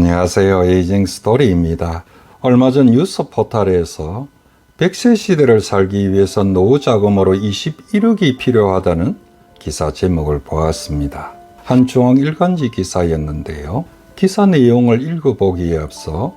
안녕하세요. 에이징 스토리입니다. 얼마 전 뉴스 포탈에서 100세 시대를 살기 위해서 노후 자금으로 21억이 필요하다는 기사 제목을 보았습니다. 한 중앙 일간지 기사였는데요. 기사 내용을 읽어보기에 앞서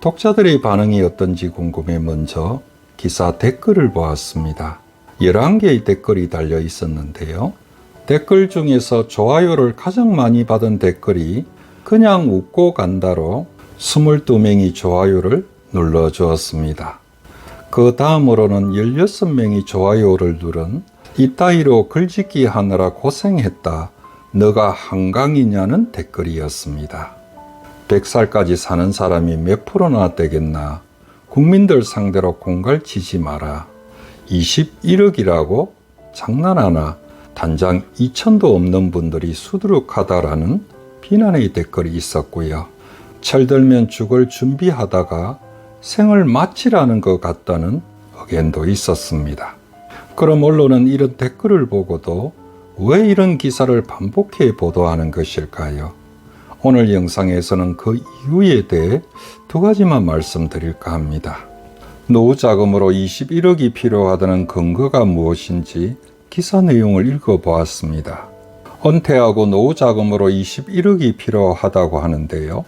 독자들의 반응이 어떤지 궁금해 먼저 기사 댓글을 보았습니다. 11개의 댓글이 달려 있었는데요. 댓글 중에서 좋아요를 가장 많이 받은 댓글이 그냥 웃고 간다로 22명이 좋아요를 눌러 주었습니다. 그 다음으로는 16명이 좋아요를 누른 이따위로 글짓기 하느라 고생했다. 너가 한강이냐는 댓글이었습니다. 100살까지 사는 사람이 몇 프로나 되겠나. 국민들 상대로 공갈 치지 마라. 21억이라고 장난하나. 단장 2천도 없는 분들이 수두룩하다라는 비난의 댓글이 있었고요. 철들면 죽을 준비하다가 생을 마치라는 것 같다는 의견도 있었습니다. 그럼 언론은 이런 댓글을 보고도 왜 이런 기사를 반복해 보도하는 것일까요? 오늘 영상에서는 그 이유에 대해 두 가지만 말씀드릴까 합니다. 노후 자금으로 21억이 필요하다는 근거가 무엇인지 기사 내용을 읽어보았습니다. 은퇴하고 노후 자금으로 21억이 필요하다고 하는데요.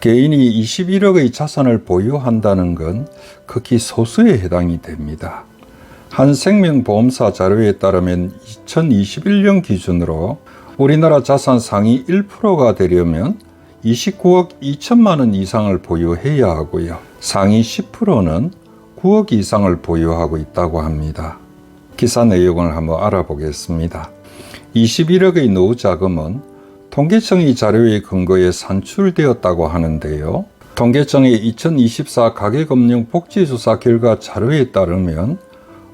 개인이 21억의 자산을 보유한다는 건 극히 소수에 해당이 됩니다. 한 생명보험사 자료에 따르면 2021년 기준으로 우리나라 자산 상위 1%가 되려면 29억 2천만 원 이상을 보유해야 하고요. 상위 10%는 9억 이상을 보유하고 있다고 합니다. 기사 내용을 한번 알아보겠습니다. 21억의 노후 자금은 통계청의 자료에 근거해 산출되었다고 하는데요. 통계청의 2024 가계금융 복지조사 결과 자료에 따르면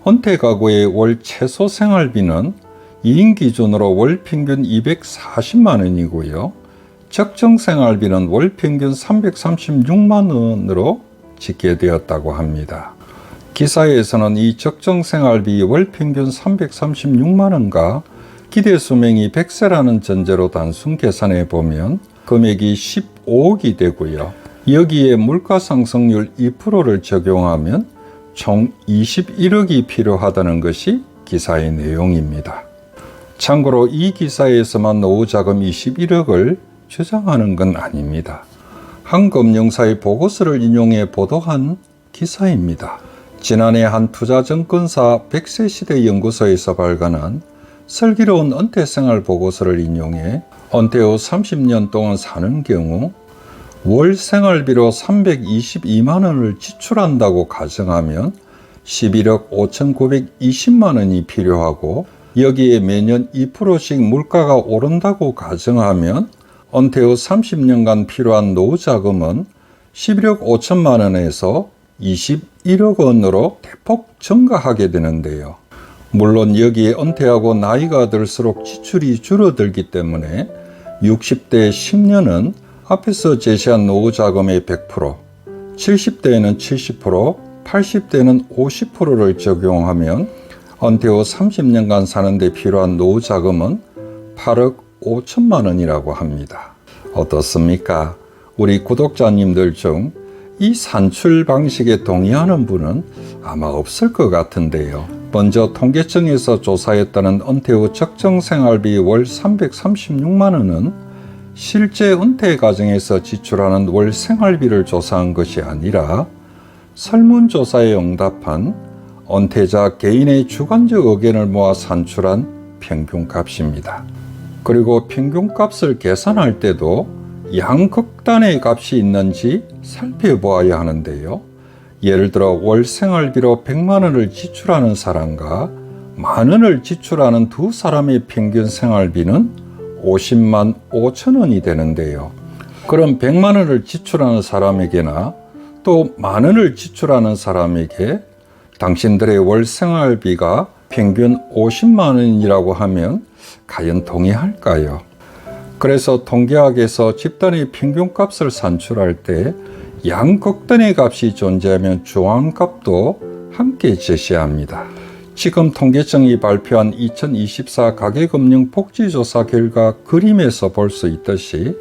은퇴 가구의 월 최소 생활비는 2인 기준으로 월 평균 240만 원이고요. 적정 생활비는 월 평균 336만 원으로 집계되었다고 합니다. 기사에서는 이 적정 생활비 월 평균 336만 원과 기대 수명이 100세라는 전제로 단순 계산해 보면 금액이 15억이 되고요. 여기에 물가 상승률 2%를 적용하면 총 21억이 필요하다는 것이 기사의 내용입니다. 참고로 이 기사에서만 노후 자금 21억을 주장하는 건 아닙니다. 한 금융사의 보고서를 인용해 보도한 기사입니다. 지난해 한 투자증권사 100세 시대 연구소에서 발간한 슬기로운 은퇴 생활 보고서를 인용해 은퇴 후 30년 동안 사는 경우 월 생활비로 322만 원을 지출한다고 가정하면 11억 5,920만 원이 필요하고 여기에 매년 2%씩 물가가 오른다고 가정하면 은퇴 후 30년간 필요한 노후 자금은 11억 5천만 원에서 21억 원으로 대폭 증가하게 되는데요. 물론 여기에 은퇴하고 나이가 들수록 지출이 줄어들기 때문에 60대 10년은 앞에서 제시한 노후 자금의 100%, 70대에는 70%, 80대는 50%를 적용하면 은퇴 후 30년간 사는데 필요한 노후 자금은 8억 5천만 원이라고 합니다. 어떻습니까? 우리 구독자님들 중 이 산출 방식에 동의하는 분은 아마 없을 것 같은데요. 먼저 통계청에서 조사했다는 은퇴 후 적정 생활비 월 336만 원은 실제 은퇴 과정에서 지출하는 월 생활비를 조사한 것이 아니라 설문조사에 응답한 은퇴자 개인의 주관적 의견을 모아 산출한 평균값입니다. 그리고 평균값을 계산할 때도 양극단의 값이 있는지 살펴보아야 하는데요. 예를 들어 월 생활비로 100만 원을 지출하는 사람과 만 원을 지출하는 두 사람의 평균 생활비는 50만 5천 원이 되는데요. 그럼 100만 원을 지출하는 사람에게나 또 만 원을 지출하는 사람에게 당신들의 월 생활비가 평균 50만 원이라고 하면 과연 동의할까요? 그래서 통계학에서 집단의 평균값을 산출할 때 양극단의 값이 존재하면 중앙값도 함께 제시합니다. 지금 통계청이 발표한 2024 가계금융 복지조사 결과 그림에서 볼 수 있듯이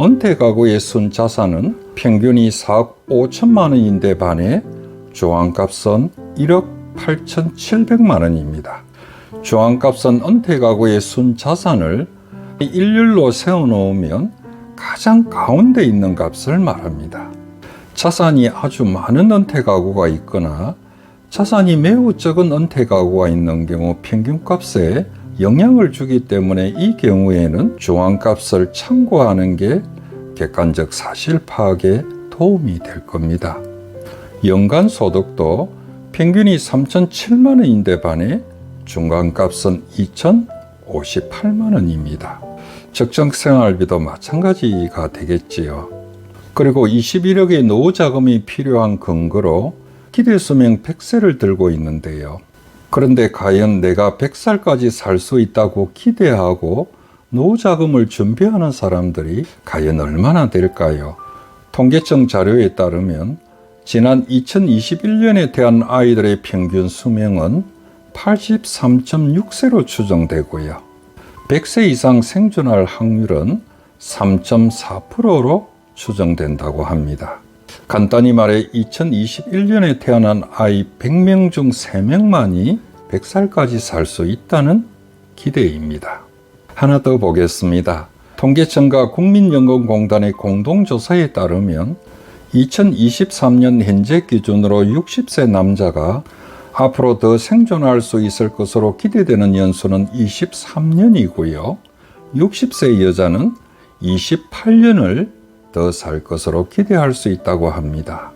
은퇴 가구의 순자산은 평균이 4억 5천만 원인데 반해 주황값은 1억 8천7백만 원입니다. 주황값은 은퇴 가구의 순자산을 일률로 세워놓으면 가장 가운데 있는 값을 말합니다. 자산이 아주 많은 은퇴 가구가 있거나 자산이 매우 적은 은퇴 가구가 있는 경우 평균값에 영향을 주기 때문에 이 경우에는 중앙값을 참고하는 게 객관적 사실 파악에 도움이 될 겁니다. 연간 소득도 평균이 3,007만 원인데 반해 중간값은 2,058만 원입니다. 적정 생활비도 마찬가지가 되겠지요. 그리고 21억의 노후 자금이 필요한 근거로 기대 수명 100세를 들고 있는데요. 그런데 과연 내가 100살까지 살 수 있다고 기대하고 노후 자금을 준비하는 사람들이 과연 얼마나 될까요? 통계청 자료에 따르면 지난 2021년에 태어난 아이들의 평균 수명은 83.6세로 추정되고요. 100세 이상 생존할 확률은 3.4%로 추정된다고 합니다. 간단히 말해 2021년에 태어난 아이 100명 중 3명만이 100살까지 살 수 있다는 기대입니다. 하나 더 보겠습니다. 통계청과 국민연금공단의 공동조사에 따르면 2023년 현재 기준으로 60세 남자가 앞으로 더 생존할 수 있을 것으로 기대되는 연수는 23년이고요. 60세 여자는 28년을 더 살 것으로 기대할 수 있다고 합니다.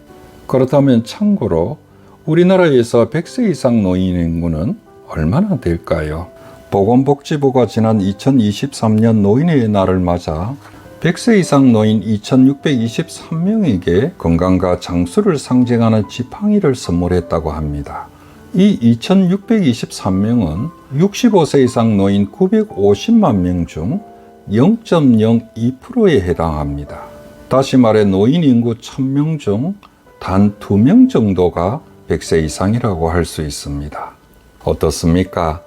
그렇다면 참고로 우리나라에서 100세 이상 노인 인구는 얼마나 될까요? 보건복지부가 지난 2023년 노인의 날을 맞아 100세 이상 노인 2623명에게 건강과 장수를 상징하는 지팡이를 선물했다고 합니다. 이 2623명은 65세 이상 노인 950만 명 중 0.02%에 해당합니다. 다시 말해 노인 인구 1000명 중 단 2명 정도가 100세 이상이라고 할 수 있습니다. 어떻습니까?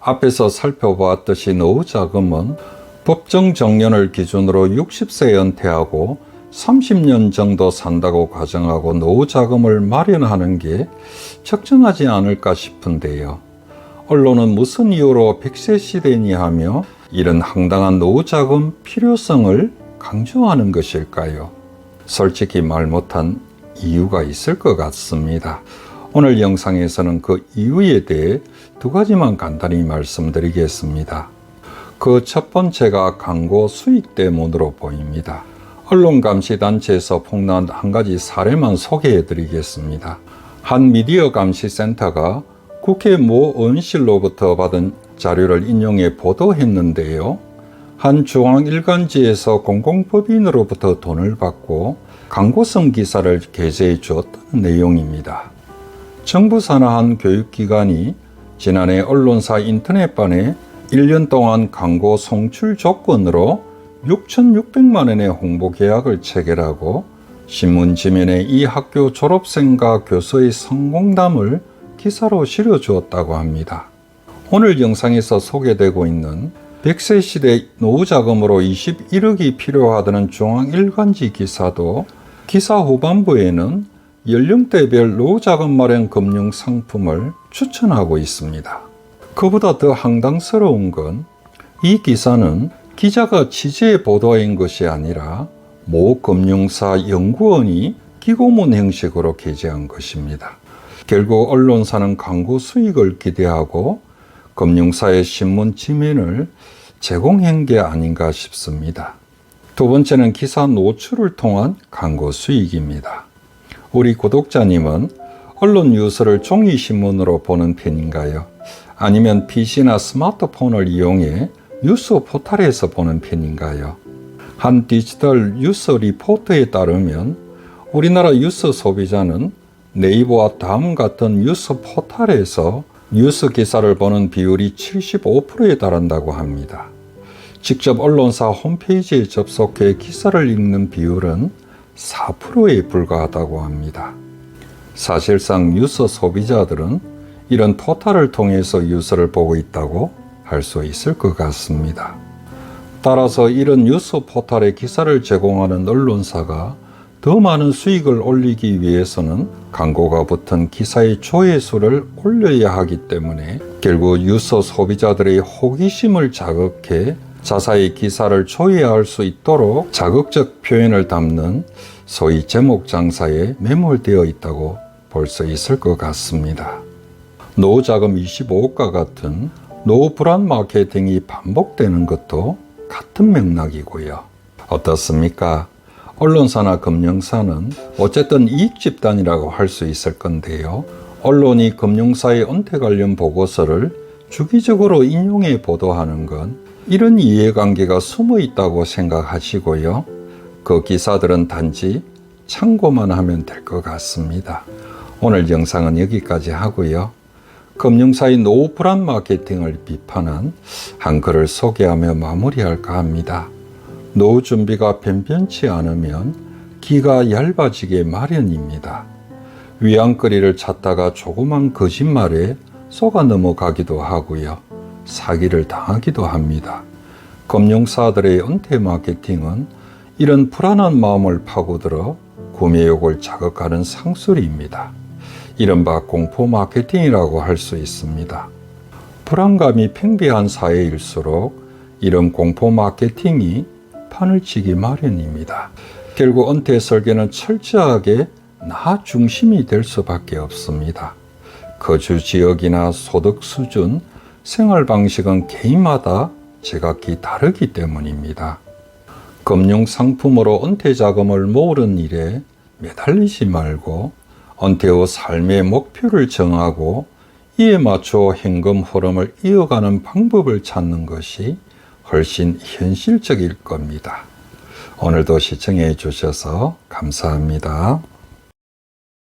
앞에서 살펴보았듯이 노후 자금은 법정 정년을 기준으로 60세 은퇴하고 30년 정도 산다고 가정하고 노후 자금을 마련하는 게 적정하지 않을까 싶은데요. 언론은 무슨 이유로 100세 시대니 하며 이런 황당한 노후 자금 필요성을 강조하는 것일까요? 솔직히 말 못한 이유가 있을 것 같습니다. 오늘 영상에서는 그 이유에 대해 두 가지만 간단히 말씀드리겠습니다. 그 첫 번째가 광고 수익 때문으로 보입니다. 언론감시단체에서 폭로한 한 가지 사례만 소개해 드리겠습니다. 한 미디어 감시센터가 국회 모 의원실로부터 받은 자료를 인용해 보도했는데요. 한 중앙 일간지에서 공공법인으로부터 돈을 받고 광고성 기사를 게재해 주었다는 내용입니다. 정부 산하 한 교육기관이 지난해 언론사 인터넷반에 1년 동안 광고 송출 조건으로 6,600만 원의 홍보 계약을 체결하고 신문 지면에 이 학교 졸업생과 교수의 성공담을 기사로 실어주었다고 합니다. 오늘 영상에서 소개되고 있는 100세 시대 노후 자금으로 21억이 필요하다는 중앙 일간지 기사도 기사 후반부에는 연령대별 노후 자금 마련 금융 상품을 추천하고 있습니다. 그보다 더 황당스러운 건 이 기사는 기자가 취재 보도한 것이 아니라 모 금융사 연구원이 기고문 형식으로 게재한 것입니다. 결국 언론사는 광고 수익을 기대하고 금융사의 신문 지면을 제공한 게 아닌가 싶습니다. 두 번째는 기사 노출을 통한 광고 수익입니다. 우리 구독자님은 언론 뉴스를 종이 신문으로 보는 편인가요? 아니면 PC나 스마트폰을 이용해 뉴스 포털에서 보는 편인가요? 한 디지털 뉴스 리포트에 따르면 우리나라 뉴스 소비자는 네이버와 다음 같은 뉴스 포털에서 뉴스 기사를 보는 비율이 75%에 달한다고 합니다. 직접 언론사 홈페이지에 접속해 기사를 읽는 비율은 4%에 불과하다고 합니다. 사실상 뉴스 소비자들은 이런 포털을 통해서 뉴스를 보고 있다고 할 수 있을 것 같습니다. 따라서 이런 뉴스 포털에 기사를 제공하는 언론사가 더 많은 수익을 올리기 위해서는 광고가 붙은 기사의 조회수를 올려야 하기 때문에 결국 유서 소비자들의 호기심을 자극해 자사의 기사를 조회할 수 있도록 자극적 표현을 담는 소위 제목 장사에 매몰되어 있다고 볼 수 있을 것 같습니다. 노자금 25억과 같은 노브란 마케팅이 반복되는 것도 같은 맥락이고요. 어떻습니까? 언론사나 금융사는 어쨌든 이익 집단이라고 할 수 있을 건데요. 언론이 금융사의 은퇴 관련 보고서를 주기적으로 인용해 보도하는 건 이런 이해관계가 숨어 있다고 생각하시고요. 그 기사들은 단지 참고만 하면 될 것 같습니다. 오늘 영상은 여기까지 하고요. 금융사의 노후 불안 마케팅을 비판한 한 글을 소개하며 마무리할까 합니다. 노후 준비가 변변치 않으면 기가 얇아지게 마련입니다. 위안거리를 찾다가 조그만 거짓말에 속아 넘어가기도 하고요. 사기를 당하기도 합니다. 금융사들의 은퇴 마케팅은 이런 불안한 마음을 파고들어 구매욕을 자극하는 상술입니다. 이른바 공포 마케팅이라고 할 수 있습니다. 불안감이 팽배한 사회일수록 이런 공포 마케팅이 판을 치기 마련입니다. 결국 은퇴 설계는 철저하게 나 중심이 될 수밖에 없습니다. 거주 지역이나 소득 수준, 생활 방식은 개인마다 제각기 다르기 때문입니다. 금융 상품으로 은퇴 자금을 모으는 일에 매달리지 말고 은퇴 후 삶의 목표를 정하고 이에 맞춰 현금 흐름을 이어가는 방법을 찾는 것이 훨씬 현실적일 겁니다. 오늘도 시청해 주셔서 감사합니다.